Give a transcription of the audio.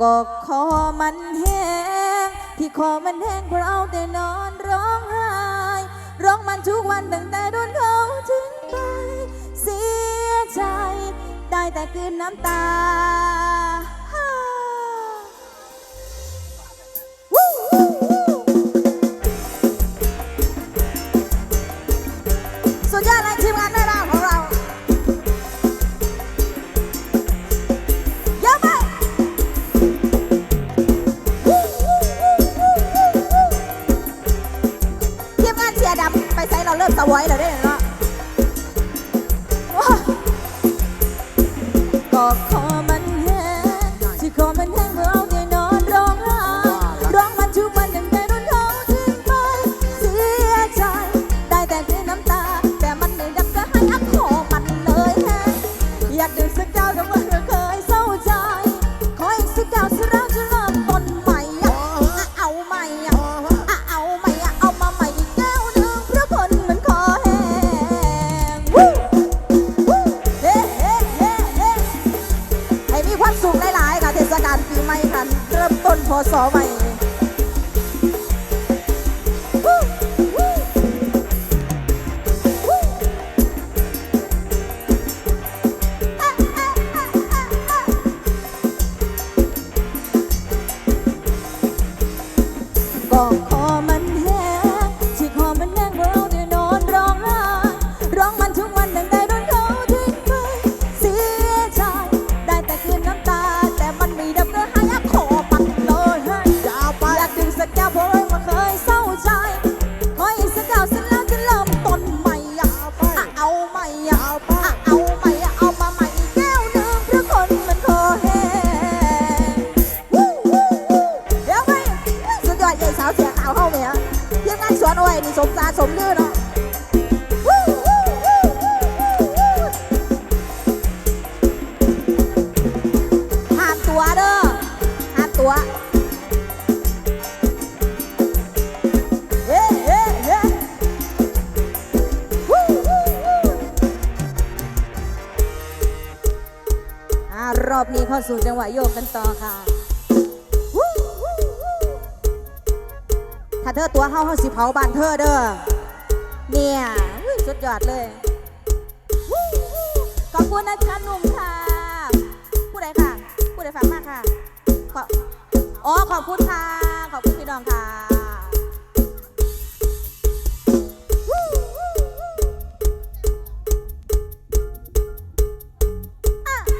ก็คอมันแห้งที่คอมันแห้งเพราะเอาแต่นอนร้องไห้ร้องมันทุกวันตั้งแต่โดนเขาทิ้งไปเสียใจ ได้แต่คืนน้ำตาสุดยอดเลยทีมงาน ริ่สวยแล้วเนาะ ไม่หันเริ่มต้นพอสอใหม่ อบนี้เข้าสู่จังหวะโยกกันต่อค่ะถ้าเธอตัวเฮาเฮาสิเผาบ้านเธอเด้อเนี่ยสุดยอดเลยขอบคุณนะคะหนุ่มค่ะผู้ใดค่ะผู้ใดฝากมากค่ะขออ๋อขอบคุณค่ะ ขอบคุณพี่น้องค่ะ